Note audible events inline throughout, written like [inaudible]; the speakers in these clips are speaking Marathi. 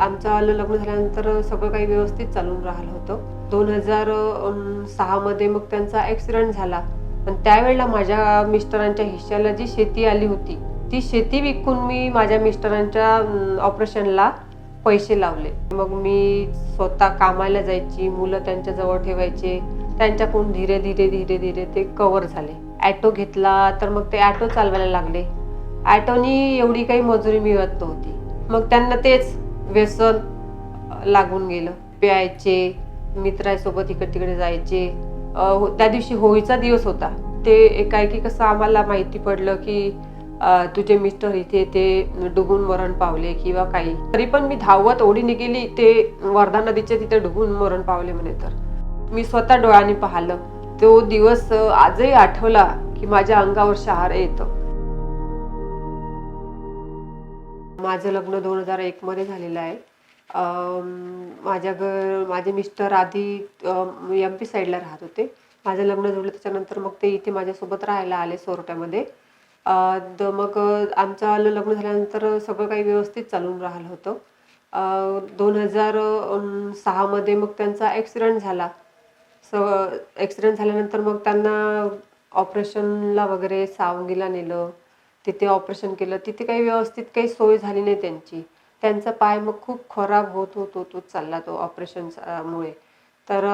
आमचं लग्न झाल्यानंतर सगळं काही व्यवस्थित चालून राहिलं होतं. दोन हजार सहामध्ये मग त्यांचा ॲक्सिडेंट झाला. आणि त्यावेळेला माझ्या मिस्टरांच्या हिश्श्याला जी शेती आली होती ती शेती विकून मी माझ्या मिस्टरांच्या ऑपरेशनला पैसे लावले. मग मी स्वतः कामाला जायची मुलं त्यांच्या जवळ ठेवायचे त्यांच्याकडून धीरे धीरे धीरे धीरे ते कवर झाले. ॲटो घेतला तर मग ते ॲटो चालवायला लागले. ॲटोनी एवढी काही मजुरी मिळत नव्हती. मग त्यांना तेच व्यसन लागून गेलं. प्यायचे मित्रासोबत इकडे तिकडे जायचे हो- त्या दिवशी होळीचा दिवस होता. ते एकाएकी कसं आम्हाला माहिती पडलं की तुझे मिस्टर इथे ते डुबून मरण पावले किंवा काही. तरी पण मी धावत ओढीने गेली ते वर्धा नदीच्या तिथे डुबून मरण पावले म्हणे तर. मी स्वतः डोळ्याने पाहिलं. तो दिवस आजही आठवला की माझ्या अंगावर शहार येतं. माझं लग्न दोन हजार एकमध्ये झालेलं आहे. माझ्या घर माझे मिस्टर आधी एम पी साईडला राहत होते. माझं लग्न जुळलं त्याच्यानंतर मग ते इथे माझ्यासोबत राहायला आले सोरट्यामध्ये. द मग आमचं लग्न झाल्यानंतर सगळं काही व्यवस्थित चालून राहिलं होतं. दोन हजार सहामध्ये मग त्यांचा ॲक्सिडेंट झाला. स ॲक्सिडेंट झाल्यानंतर मग त्यांना ऑपरेशनला वगैरे सावंगीला नेलं. तिथे ऑपरेशन केलं तिथे काही व्यवस्थित काही सोय झाली नाही त्यांची. त्यांचा पाय मग खूप खराब होत होत होत चालला तो ऑपरेशनमुळे तर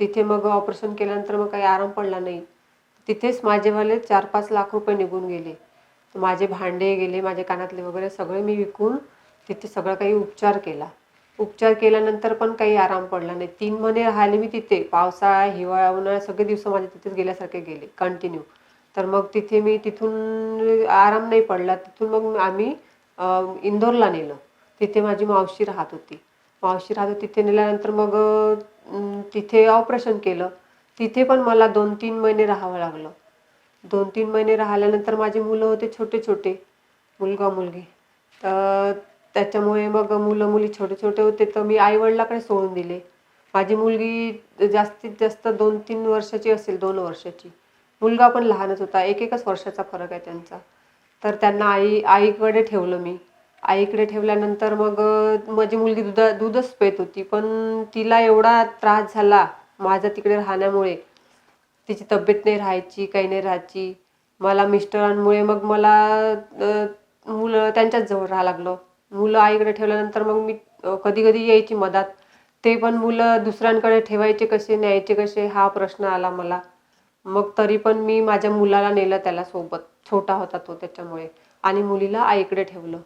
तिथे मग ऑपरेशन केल्यानंतर मग काही आराम पडला नाही. तिथेच माझेवाले चार पाच लाख रुपये निघून गेले. माझे भांडे गेले माझे कानातले वगैरे सगळे मी विकून तिथे सगळं काही उपचार केला. उपचार केल्यानंतर पण काही आराम पडला नाही. तीन महिने राहिले मी तिथे. पावसाळा हिवाळा उन्हाळा सगळे दिवस माझे तिथेच गेल्यासारखे गेले. कंटिन्यू तर मग तिथे मी तिथून आराम नाही पडला. तिथून मग आम्ही इंदोरला नेलं. तिथे माझी मावशी राहत होती. मावशी राहत होती तिथे नेल्यानंतर मग तिथे ऑपरेशन केलं. तिथे पण मला दोन तीन महिने राहावं लागलं. दोन तीन महिने राहिल्यानंतर माझे मुलं होते छोटे छोटे मुलगा मुलगी. तर त्याच्यामुळे मग मुलं मुली छोटे छोटे होते तर मी आईवडिलाकडे सोडून दिले. माझी मुलगी जास्तीत जास्त दोन तीन वर्षाची असेल दोन वर्षाची. मुलगा पण लहानच होता. एक एकच वर्षाचा फरक आहे त्यांचा. तर त्यांना आई आईकडे ठेवलं मी. आईकडे ठेवल्यानंतर मग माझी मुलगी दुधा दूधच पेत होती. पण तिला एवढा त्रास झाला माझ्या तिकडे राहण्यामुळे. तिची तब्येत नाही राहायची काही नाही राहायची. मला मिस्टरांमुळे मग मला मुलं त्यांच्याच जवळ राहायला लागलं. मुलं आईकडे ठेवल्यानंतर मग मी कधी कधी यायची मधात ते पण मुलं दुसऱ्यांकडे ठेवायचे कसे न्यायचे कसे हा प्रश्न आला मला. मग तरी पण मी माझ्या मुलाला नेलं त्याला सोबत. छोटा होता तो त्याच्यामुळे. आणि मुलीला आईकडे ठेवलं.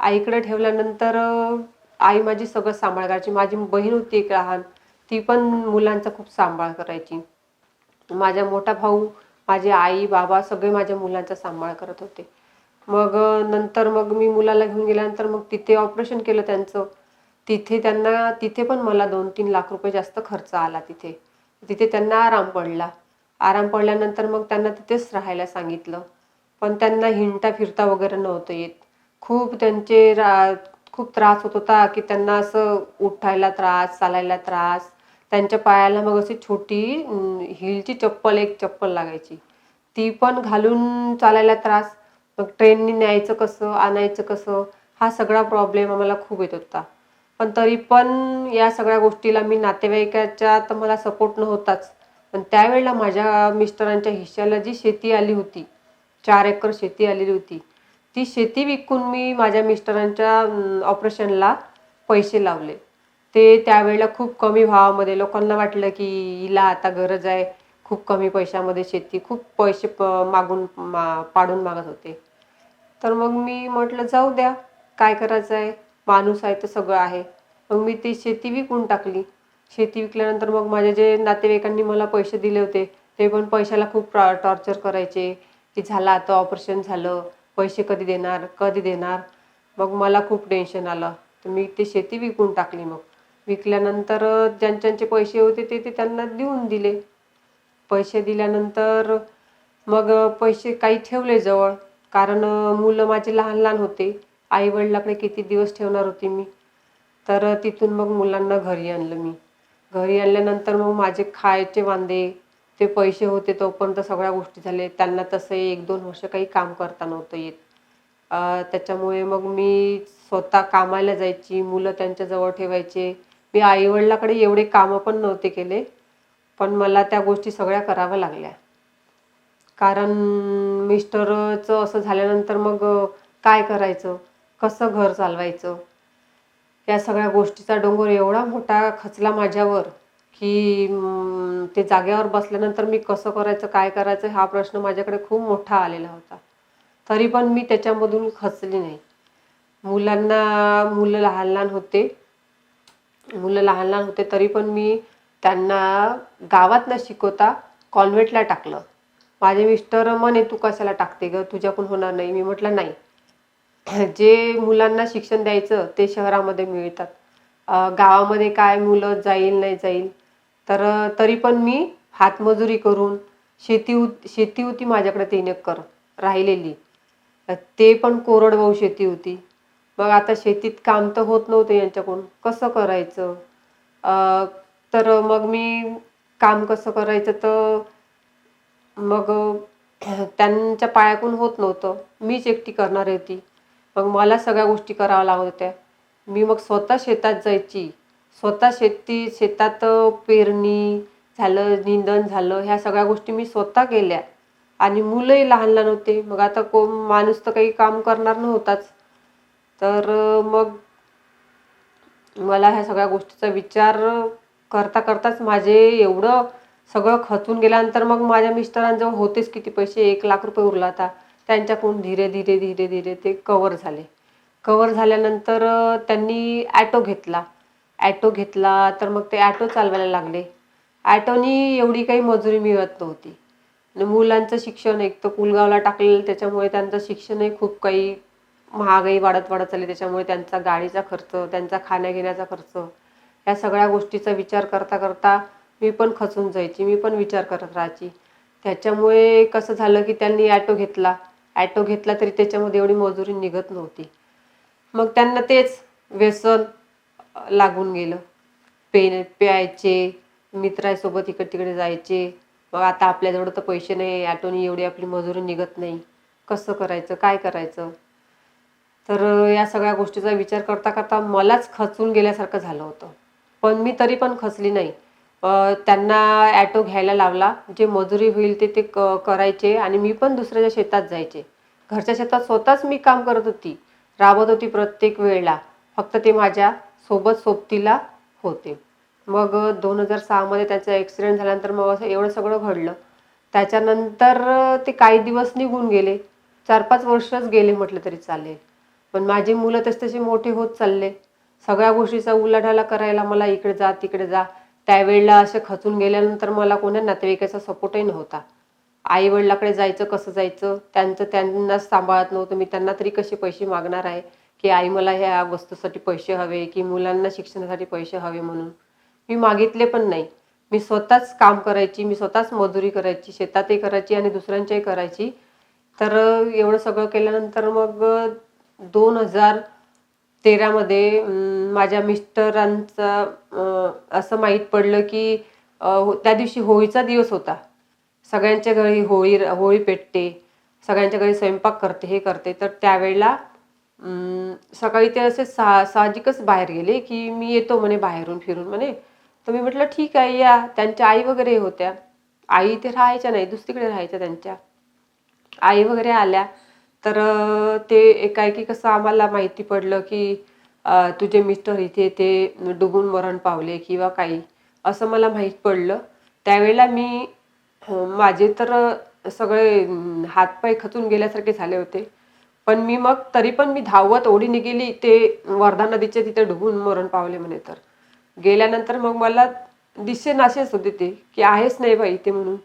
आईकडे ठेवल्यानंतर आई माझी सगळं सांभाळ करायची माझी बहीण होती एक लहान. ती पण मुलांचा खूप सांभाळ करायची. माझा मोठा भाऊ माझे आई बाबा सगळे माझ्या मुलांचा सांभाळ करत होते. मग नंतर मग मी मुलाला घेऊन गेल्यानंतर मग तिथे ऑपरेशन केलं त्यांचं. तिथे त्यांना तिथे पण मला दोन तीन लाख रुपये जास्त खर्च आला तिथे. तिथे त्यांना आराम पडला. आराम पडल्यानंतर मग त्यांना तिथेच राहायला सांगितलं. पण त्यांना हिंडता फिरता वगैरे नव्हतं येत. खूप त्यांचे रा खूप त्रास होत होता की त्यांना असं उठायला त्रास चालायला त्रास. त्यांच्या पायाला मग अशी छोटी हिलची चप्पल एक चप्पल लागायची. ती पण घालून चालायला त्रास. मग ट्रेननी न्यायचं कसं आणायचं कसं हा सगळा प्रॉब्लेम आम्हाला खूप येत होता. पण तरी पण या सगळ्या गोष्टीला मी नातेवाईकाच्या तर मला सपोर्ट नव्हताच. पण त्यावेळेला माझ्या मिस्टरांच्या हिश्श्याला जी शेती आली होती चार एकर शेती आलेली होती ती शेती विकून मी माझ्या मिस्टरांच्या ऑपरेशनला पैसे लावले. ते त्यावेळेला खूप कमी भावामध्ये लोकांना वाटलं की हिला आता गरज आहे खूप कमी पैशामध्ये शेती खूप पैसे प मागून मा पाडून मागत होते. तर मग मी म्हटलं जाऊ द्या काय करायचं आहे माणूस आहे तर सगळं आहे. मग मी ती शेती विकून टाकली. शेती विकल्यानंतर मग माझ्या जे नातेवाईकांनी मला पैसे दिले होते ते पण पैशाला खूप टॉर्चर करायचे. की झालं आता ऑपरेशन झालं पैसे कधी देणार कधी देणार? मग मला खूप टेन्शन आलं. तर मी ते शेती विकून टाकली मग. विकल्यानंतर ज्यांच्यांचे पैसे होते ते ते त्यांना देऊन दिले. पैसे दिल्यानंतर मग पैसे काही ठेवले जवळ. कारण मुलं माझे लहान लहान होते. आई वडिलाकडे किती दिवस ठेवणार होती मी? तर तिथून मग मुलांना घरी आणलं मी. घरी आणल्यानंतर मग माझे खायचे वांदे ते पैसे होते तोपर्यंत सगळ्या गोष्टी झाले त्यांना तसं एक दोन वर्ष काही काम करता नव्हतं येत. त्याच्यामुळे मग मी स्वतः कामाला जायची मुलं त्यांच्याजवळ ठेवायचे. मी आईवडिलाकडे एवढे कामं पण नव्हते केले पण मला त्या गोष्टी सगळ्या कराव्या लागल्या. कारण मिस्टरचं असं झाल्यानंतर मग काय करायचं? कसं घर चालवायचं? या सगळ्या गोष्टीचा डोंगर एवढा मोठा खचला माझ्यावर की ते जागेवर बसल्यानंतर मी कसं करायचं काय करायचं हा प्रश्न माझ्याकडे खूप मोठा आलेला होता. तरी पण मी त्याच्यामधून खचली नाही. मुलांना मुलं लहान लहान होते. मुलं लहान लहान होते तरी पण मी त्यांना गावात न शिकवता कॉन्व्हेंटला टाकलं. माझे मिस्टर म्हणे तू कशाला टाकते ग? तुझ्याकडून होणार नाही. मी म्हटलं नाही. [coughs] जे मुलांना शिक्षण द्यायचं ते शहरामध्ये मिळतात. गावामध्ये काय मुलं जाईल नाही जाईल तर तरी पण मी हातमजुरी करून शेती उ शेती होती माझ्याकडे तीन एकर राहिलेली. ते पण कोरडवाहू शेती होती. मग आता शेतीत काम तर होत नव्हतं यांच्याकडून. कसं करायचं? तर मग मी काम कसं करायचं तर मग [coughs] त्यांच्या पायाकून होत नव्हतं. मीच एकटी करणार होती. मग मला सगळ्या गोष्टी कराव्या लागत होत्या. मी मग स्वतः शेतात जायची. स्वतः शेती शेतात पेरणी झालं निंदण झालं ह्या सगळ्या गोष्टी मी स्वतः केल्या. आणि मुलंही लहान लहान होते. मग आता को माणूस तर काही काम करणार नव्हताच. तर मग मला ह्या सगळ्या गोष्टीचा विचार करता करताच माझे एवढं सगळं खचून गेल्यानंतर मग माझ्या मिस्टरांजवळ होतेच किती पैसे? एक लाख रुपये उरला आता त्यांच्याकडून धीरे धीरे धीरे धीरे ते कवर झाले. कवर झाल्यानंतर त्यांनी ॲटो घेतला. ॲटो घेतला तर मग ते ॲटो चालवायला लागले. ॲटोनी एवढी काही मजुरी मिळत नव्हती. आणि मुलांचं शिक्षण एक तर कुलगावला टाकलेलं त्याच्यामुळे त्यांचं शिक्षणही खूप काही महागाई वाढत वाढत चालली. त्याच्यामुळे त्यांचा गाडीचा खर्च त्यांचा खाण्यापिण्याचा खर्च या सगळ्या गोष्टीचा विचार करता करता मी पण खचून जायची. मी पण विचार करत राहायची. त्याच्यामुळे कसं झालं की त्यांनी ॲटो घेतला. ॲटो घेतला तरी त्याच्यामध्ये एवढी मजुरी निघत नव्हती. मग त्यांना तेच व्यसन लागून गेलं. पे प्यायचे मित्रासोबत इकडे तिकडे जायचे. मग आता आपल्याजवळ तर पैसे नाही ॲटोनी एवढी आपली मजुरी निघत नाही. कसं करायचं काय करायचं? तर या सगळ्या गोष्टीचा विचार करता करता मलाच खचून गेल्यासारखं झालं होतं. पण मी तरी पण खचली नाही. त्यांना ॲटो घ्यायला लावला. जे मजुरी होईल ते ते क करायचे आणि मी पण दुसऱ्याच्या शेतात जायचे. घरच्या शेतात स्वतःच मी काम करत होती. राबत होती प्रत्येक वेळेला. फक्त ते माझ्या सोबत सोबतीला होते. मग दोन हजार सहामध्ये त्याचा ॲक्सिडेंट झाल्यानंतर मग असं एवढं सगळं घडलं. त्याच्यानंतर ते काही दिवस निघून गेले. चार पाच वर्षच गेले म्हटलं तरी चालेल. पण माझी मुलं तसे तसे मोठे होत चालले. सगळ्या गोष्टीचा उलाढाला करायला मला इकडे जा तिकडे जा. त्यावेळेला असे खचून गेल्यानंतर मला कोण्या नातेवाईकाचा सपोर्टही नव्हता. आई वडिलाकडे जायचं कसं जायचं त्यांचं त्यांनाच सांभाळत नव्हतं. मी त्यांना तरी कसे पैसे मागणार आहे? की आई मला ह्या वस्तूसाठी पैसे हवे की मुलांना शिक्षणासाठी पैसे हवे म्हणून? मी मागितले पण नाही. मी स्वतःच काम करायची मी स्वतःच मजुरी करायची शेतातही करायची आणि दुसऱ्यांच्याही करायची. तर एवढं सगळं केल्यानंतर मग दोन हजार तेरामध्ये माझ्या मिस्टरांचं असं माहीत पडलं की हो, त्या दिवशी होळीचा दिवस होता. सगळ्यांच्या घरी होळी होळी पेटते सगळ्यांच्या घरी स्वयंपाक करते हे करते. तर त्यावेळेला सकाळी ते असे सा साहजिकच बाहेर गेले की मी येतो म्हणे बाहेरून फिरून म्हणे. तर मी म्हटलं ठीक आहे या. त्यांच्या आई वगैरे होत्या. आई इथे राहायच्या नाही दुसरीकडे राहायच्या त्यांच्या. आई वगैरे आल्या. तर ते एकाएकी कसं आम्हाला माहिती पडलं की तुझे मिस्टर इथे ते डुबून मरण पावले किंवा काही असं मला माहीत पडलं. त्यावेळेला मी माझे तर सगळे हातपाय खचून गेल्यासारखे झाले होते. पण मी मग तरी पण मी धावत ओढीने गेली ते वर्धा नदीच्या तिथे डुबून मरण पावले म्हणे तर. गेल्यानंतर मग मला दिसे नाशेच होते ते की आहेच नाही बाई ते म्हणून.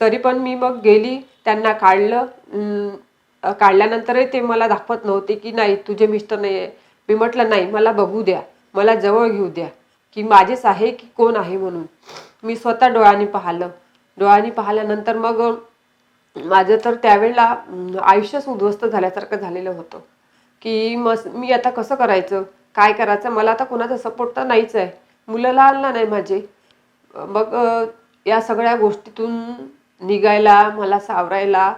तरी पण मी मग गेली त्यांना काढलं काढल्यानंतरही ते मला दाखवत नव्हते की नाही तुझे मिस्टर नाही आहे. मी म्हटलं नाही मला बघू द्या. मला जवळ घेऊ द्या. की माझेच आहे की कोण आहे म्हणून. मी स्वतः डोळ्यांनी पाहिलं. डोळ्यांनी पाहिल्यानंतर मग माझं तर त्यावेळेला आयुष्यच उद्ध्वस्त झाल्यासारखं झालेलं होतं. की मस मी आता कसं करायचं? काय करायचं? मला आता कोणाचा सपोर्ट तर नाहीच आहे. मुलं लहान लहान आहे माझे. मग या सगळ्या गोष्टीतून निघायला मला सावरायला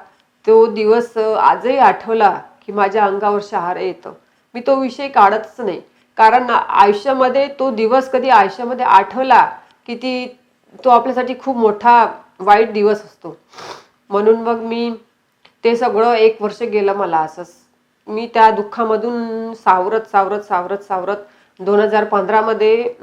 तो दिवस आजही आठवला की माझ्या अंगावर शहारं येतं. मी तो विषय काढतच नाही. कारण आयुष्यामध्ये तो दिवस कधी आयुष्यामध्ये आठवला की ती तो आपल्यासाठी खूप मोठा वाईट दिवस असतो. म्हणून मग मी ते सगळं एक वर्ष गेलं मला असंच. मी त्या दुःखामधून सावरत सावरत सावरत सावरत दोन हजार पंधरामध्ये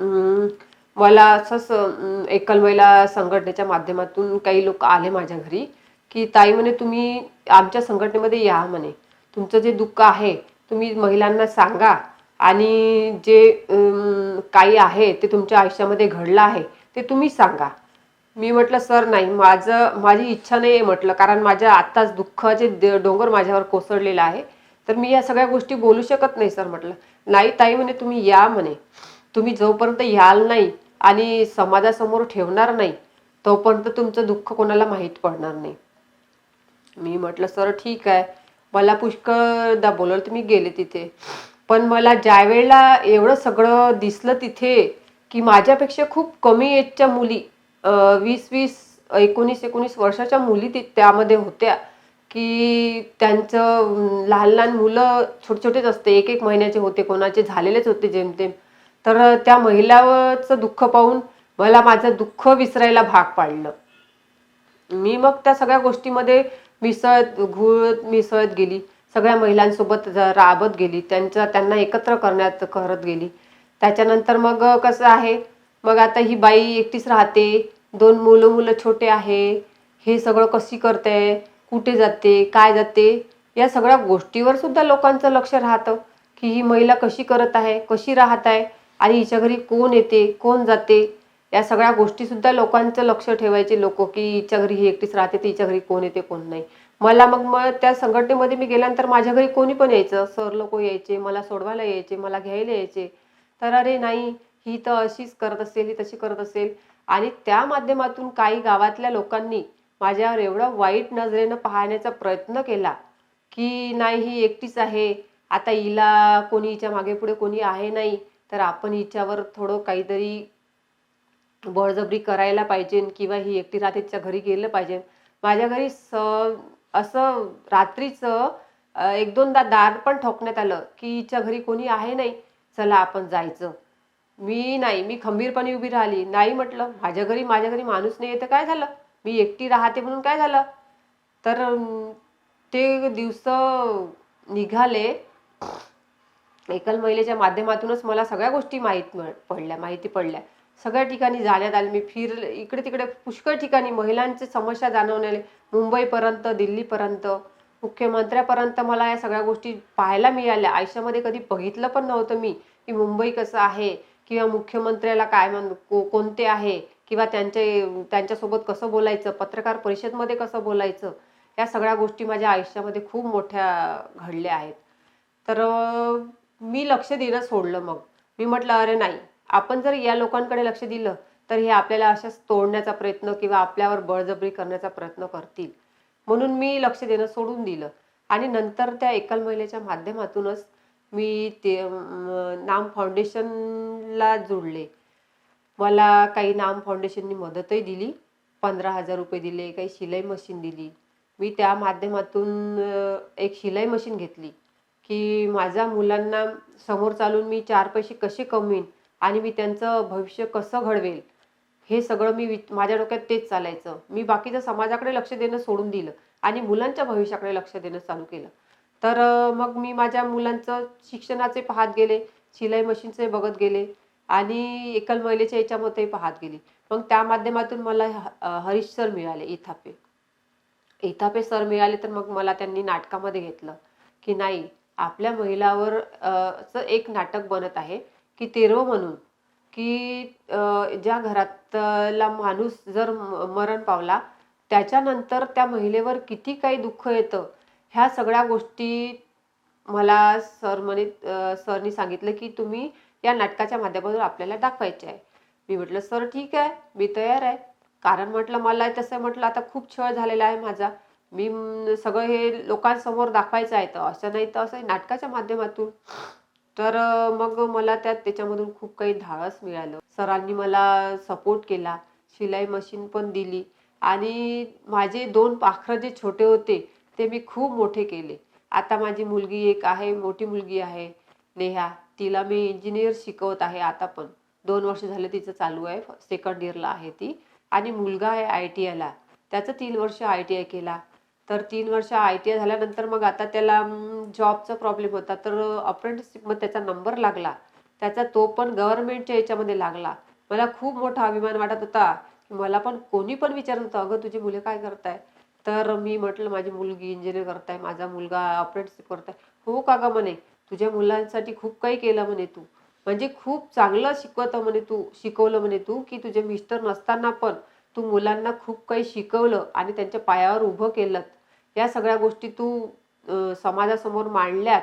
मला असंच एकलमैला संघटनेच्या माध्यमातून काही लोक आले माझ्या घरी. की ताई म्हणे तुम्ही आमच्या संघटनेमध्ये या म्हणे. तुमचं जे दुःख आहे तुम्ही महिलांना सांगा. आणि जे काही आहे ते तुमच्या आयुष्यामध्ये घडलं आहे ते तुम्ही सांगा. मी म्हटलं सर नाही. माझं माझी इच्छा नाही आहे म्हटलं. कारण माझ्या आत्ताच दुःखाचे द- डोंगर माझ्यावर कोसळलेला आहे. तर मी या सगळ्या गोष्टी बोलू शकत नाही सर म्हटलं. नाही ताई म्हणे तुम्ही या म्हणे. तुम्ही जोपर्यंत याल नाही आणि समाजासमोर ठेवणार नाही तोपर्यंत तुमचं दुःख कोणाला माहीत पडणार नाही. मी म्हटलं सर ठीक आहे. मला पुष्कळदा बोलवलं तर मी गेले तिथे. पण मला ज्या वेळेला एवढं सगळं दिसलं तिथे की माझ्यापेक्षा खूप कमी एजच्या मुली वीस वीस एकोणीस एकोणीस वर्षाच्या मुली ती त्यामध्ये होत्या की त्यांचं लहान लहान मुलं छोटे छोटेच असते. एक एक महिन्याचे होते कोणाचे झालेलेच होते जेमतेम तर त्या महिलाचं दुःख पाहून मला माझं दुःख विसरायला भाग पाडलं. मी मग त्या सगळ्या गोष्टीमध्ये मिसळत घुळत मिसळत गेली. सगळ्या महिलांसोबत राबत गेली. त्यांच्या त्यांना एकत्र करण्यात करत गेली. त्याच्यानंतर मग कसं आहे? मग आता ही बाई एकटीच राहते. दोन मुलं मुलं छोटे आहे. हे सगळं कशी करते? कुठे जाते? काय जाते? या सगळ्या गोष्टीवर सुद्धा लोकांचं लक्ष राहतं. की ही महिला कशी करत आहे? कशी राहत आहे? आणि हिच्या घरी कोण येते? कोण जाते? या सगळ्या गोष्टी सुद्धा लोकांचं लक्ष ठेवायचे लोक की हिच्या घरी ही एकटीच राहते तिच्या हिच्या घरी कोण येते कोण नाही. मला मग मग त्या संघटनेमध्ये मी गेल्यानंतर माझ्या घरी कोणी पण यायचं सर लोक यायचे मला सोडवायला यायचे मला घ्यायला यायचे. तर अरे नाही ही तर अशीच करत असेल ही तशी करत असेल. आणि त्या माध्यमातून काही गावातल्या लोकांनी माझ्यावर एवढं वाईट नजरेनं पाहण्याचा प्रयत्न केला की नाही ही एकटीच आहे. आता हिला कोणी हिच्या मागे पुढे कोणी आहे नाही. तर आपण हिच्यावर थोडं काहीतरी बळजबरी करायला पाहिजे किंवा ही एकटी रात्रीच्या घरी गेलं पाहिजे. माझ्या घरी स असं रात्रीचं एक दोनदा दार पण ठोकण्यात आलं की हिच्या घरी कोणी आहे नाही चला आपण जायचं. मी नाही मी खंबीरपणे उभी राहिली. नाही म्हटलं माझ्या घरी माझ्या घरी माणूस नाही येतं काय झालं? मी एकटी राहते म्हणून काय झालं? तर ते दिवस निघाले. एकल महिलेच्या माध्यमातूनच मला सगळ्या गोष्टी माहीत पडल्या माहिती पडल्या. सगळ्या ठिकाणी जाण्यात आले मी फिर इकडे तिकडे पुष्कळ ठिकाणी महिलांचे समस्या जाणवण्याले मुंबईपर्यंत दिल्लीपर्यंत मुख्यमंत्र्यापर्यंत मला या सगळ्या गोष्टी पाहायला मिळाल्या. आयुष्यामध्ये कधी बघितलं पण नव्हतं मी की मुंबई कसं आहे किंवा मुख्यमंत्र्याला काय म्हण को कोणते आहे किंवा त्यांचे त्यांच्यासोबत कसं बोलायचं पत्रकार परिषदमध्ये कसं बोलायचं या सगळ्या गोष्टी माझ्या आयुष्यामध्ये खूप मोठ्या घडल्या आहेत. तर मी लक्ष देणं सोडलं मग. मी म्हटलं अरे नाही. आपण जर या लोकांकडे लक्ष दिलं तर हे आपल्याला अशाच तोडण्याचा प्रयत्न किंवा आपल्यावर बळजबरी करण्याचा प्रयत्न करतील. म्हणून मी लक्ष देणं सोडून दिलं. आणि नंतर त्या एकल महिलेच्या माध्यमातूनच मी ते नाम फाउंडेशनला जोडले. मला काही नाम फाउंडेशननी मदतही दिली. पंधरा हजार रुपये दिले काही शिलाई मशीन दिली. मी त्या माध्यमातून एक शिलाई मशीन घेतली. की माझ्या मुलांना समोर चालून मी चार पैसे कसे कमवीन? आणि मी त्यांचं भविष्य कसं घडवेल हे सगळं मी माझ्या डोक्यात तेच चालायचं. मी बाकीचं समाजाकडे लक्ष देणं सोडून दिलं आणि मुलांच्या भविष्याकडे लक्ष देणं चालू केलं. तर मग मी माझ्या मुलांचं शिक्षणाचे पाहत गेले शिलाई मशीनचे बघत गेले आणि एकल महिलेच्या याच्यामध्ये पाहत गेली. मग त्या माध्यमातून मला ह- हरीश सर मिळाले इथापे. इथापे सर मिळाले तर मग मला त्यांनी नाटकामध्ये घेतलं की नाही आपल्या महिलावर चं एक नाटक बनत आहे. की तेरवं म्हणून की ज्या घरातला माणूस जर म- मरण पावला त्याच्यानंतर त्या महिलेवर किती काही दुःख येतं ह्या सगळ्या गोष्टी मला सर म्हणे सरनी सांगितलं की तुम्ही या नाटकाच्या माध्यमातून आपल्याला दाखवायचे आहे. मी म्हटलं सर ठीक आहे मी तयार आहे. कारण म्हटलं मला तसं म्हटलं आता खूप छळ झालेला आहे माझा. मी सगळं हे लोकांसमोर दाखवायचं आहे तर असं नाही तर असं नाटकाच्या माध्यमातून. तर मग मला त्यात त्याच्यामधून खूप काही धाडस मिळालं. सरांनी मला सपोर्ट केला. शिलाई मशीन पण दिली. आणि माझे दोन पाखरं जे छोटे होते ते मी खूप मोठे केले. आता माझी मुलगी एक आहे मोठी मुलगी आहे नेहा. तिला मी इंजिनियर शिकवत आहे आता पण. दोन वर्ष झाले तिचं चालू आहे सेकंड इयरला आहे ती. आणि मुलगा आहे आय टी आयला त्याचं तीन वर्ष आय टी आय केला. तर तीन वर्ष आय टी आय झाल्यानंतर मग आता त्याला जॉबचा प्रॉब्लेम होता. तर अप्रेंटिसशिपमध्ये त्याचा नंबर लागला. त्याचा तो पण गव्हर्नमेंटच्या याच्यामध्ये लागला. मला खूप मोठा अभिमान वाटत होता. की मला पण कोणी पण विचारत होतं अगं तुझी मुले काय करताय? तर मी म्हटलं माझी मुलगी इंजिनियर करताय माझा मुलगा अप्रेंटिसशिप करताय. हो का म्हणे. तुझ्या मुलांसाठी खूप काही केलं म्हणे तू. म्हणजे खूप चांगलं शिकवतं म्हणे तू. शिकवलं म्हणे तू की तुझे मिस्टर नसताना पण तू मुलांना खूप काही शिकवलं आणि त्यांच्या पायावर उभं केलं या सगळ्या गोष्टी तू समाजासमोर मांडल्यात.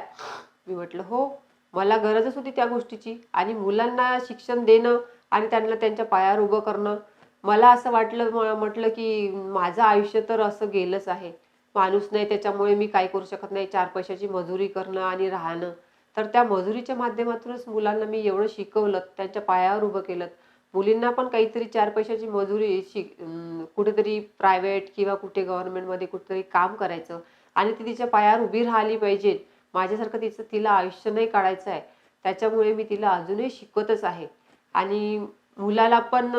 मी म्हटलं हो मला गरजच होती त्या गोष्टीची आणि मुलांना शिक्षण देणं आणि त्यांना त्यांच्या पायावर उभं करणं. मला असं वाटलं म्हटलं की माझं आयुष्य तर असं गेलंच आहे. माणूस नाही त्याच्यामुळे मी काय करू शकत नाही. चार पैशाची मजुरी करणं आणि राहणं. तर त्या मजुरीच्या माध्यमातूनच मुलांना मी एवढं शिकवलं त्यांच्या पायावर उभं केलं मुलींना पण काहीतरी चार पैशाची मजुरी शिक कुठेतरी प्रायव्हेट किंवा कुठे गव्हर्नमेंटमध्ये कुठेतरी काम करायचं आणि ती तिच्या पायावर उभी राहिली पाहिजे. माझ्यासारखं तिचं तिला आयुष्य नाही काढायचं आहे. त्याच्यामुळे मी तिला अजूनही शिकवतच आहे. आणि मुलाला पण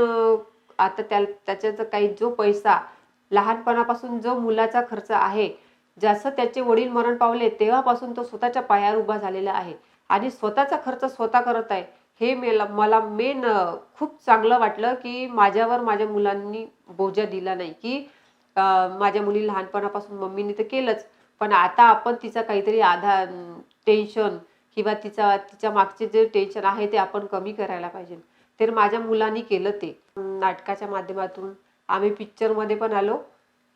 आता त्या त्याच्याचा काही जो पैसा लहानपणापासून जो मुलाचा खर्च आहे जसं त्याचे वडील मरण पावले तेव्हापासून तो स्वतःच्या पायावर उभा झालेला आहे. आणि स्वतःचा खर्च स्वतः करत आहे. हे मेला मला मेन खूप चांगलं वाटलं की माझ्यावर माझ्या मुलांनी बोजा दिला नाही की माझ्या मुली लहानपणापासून मम्मीने तर केलंच. पण आता आपण तिचा काहीतरी आधार टेन्शन किंवा तिचा तिच्या मागचे जे टेन्शन आहे ते आपण कमी करायला पाहिजे. तर माझ्या मुलांनी केलं ते. नाटकाच्या माध्यमातून आम्ही पिक्चरमध्ये पण आलो.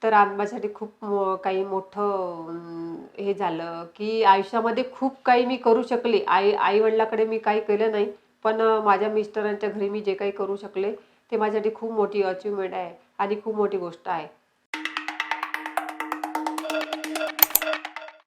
तर माझ्यासाठी खूप मो- काही मोठं हे झालं की आयुष्यामध्ये खूप काही मी करू शकले. आई आईवडिलाकडे मी काही केलं नाही. पण माझ्या मिस्टरांच्या घरी मी जे काही करू शकले ते माझ्यासाठी खूप मोठी अचिव्हमेंट आहे आणि खूप मोठी गोष्ट आहे.